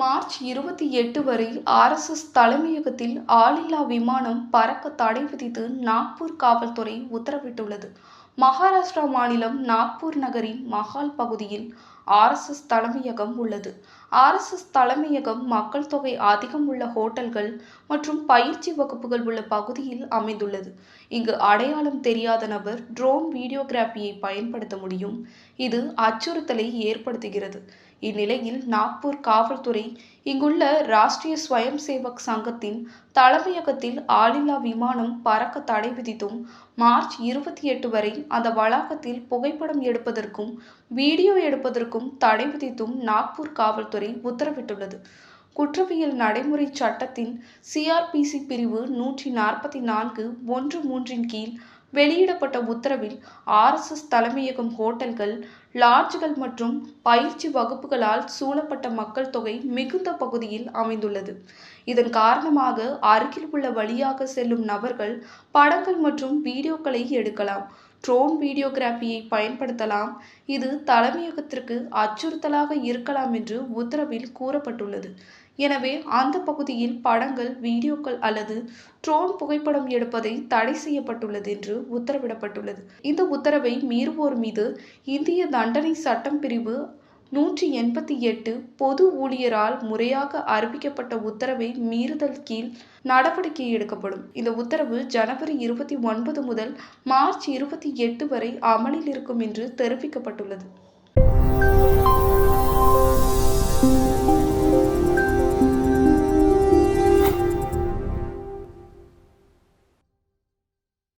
March இருபத்தி எட்டு வரை ஆர்எஸ்எஸ் தலைமையகத்தில் ஆளில்லா விமானம் பறக்க தடை விதித்து நாக்பூர் காவல்துறை உத்தரவிட்டுள்ளது. மகாராஷ்டிரா மாநிலம் நாக்பூர் நகரின் மஹால் பகுதியில் ஆர்எஸ்எஸ் தலைமையகம் உள்ளது. ஆர்எஸ்எஸ் தலைமையகம் மக்கள் தொகை அதிகம் உள்ள ஹோட்டல்கள் மற்றும் பயிற்சி வகுப்புகள் உள்ள பகுதியில் அமைந்துள்ளது. இங்கு அடையாளம் தெரியாத நபர் ட்ரோன் வீடியோகிராபியை பயன்படுத்த முடியும். இது அச்சுறுத்தலை ஏற்படுத்துகிறது. இந்நிலையில் நாக்பூர் காவல்துறை இங்குள்ள ராஷ்டிரிய ஸ்வயம் சேவக் சங்கத்தின் தலைமையகத்தில் ஆளில்லா விமானம் பறக்க தடை விதித்தும் மார்ச் இருபத்தி எட்டு வரை அந்த வளாகத்தில் புகைப்படம் எடுப்பதற்கும் வீடியோ எடுப்பதற்கும் தடை விதித்தும் நாக்பூர் காவல்துறை உத்தரவிட்டுள்ளது. குற்றவியல் நடைமுறை சட்டத்தின் சிஆர்பிசி பிரிவு நூற்றி நாற்பத்தி நான்கு ஒன்று மூன்றின் கீழ் வெளியிடப்பட்ட உத்தரவில் ஆர்எஸ்எஸ் தலைமையகம் ஹோட்டல்கள் லாட்ஜ்கள் மற்றும் பயிற்சி வகுப்புகளால் சூழப்பட்ட மக்கள் தொகை மிகுந்த பகுதியில் அமைந்துள்ளது. இதன் காரணமாக அருகில் உள்ள வழியாக செல்லும் நபர்கள் படங்கள் மற்றும் வீடியோக்களை எடுக்கலாம். ட்ரோன் வீடியோகிராஃபியை பயன்படுத்தலாம். இது தலைமையகத்திற்கு அச்சுறுத்தலாக இருக்கலாம் என்று உத்தரவில் கூறப்பட்டுள்ளது. எனவே அந்த பகுதியில் படங்கள் வீடியோக்கள் அல்லது ட்ரோன் புகைப்படம் எடுப்பதை தடை செய்யப்பட்டுள்ளது என்று உத்தரவிடப்பட்டுள்ளது. இந்த உத்தரவை மீறுவோர் மீது இந்திய தண்டனை சட்டம் பிரிவு நூற்றி எண்பத்தி எட்டு பொது ஊழியரால் முறையாக அறிவிக்கப்பட்ட உத்தரவை மீறுதல் கீழ் நடவடிக்கை எடுக்கப்படும். இந்த உத்தரவு ஜனவரி இருபத்தி ஒன்பது முதல் மார்ச் இருபத்தி எட்டு வரை அமலில் இருக்கும் என்று தெரிவிக்கப்பட்டுள்ளது.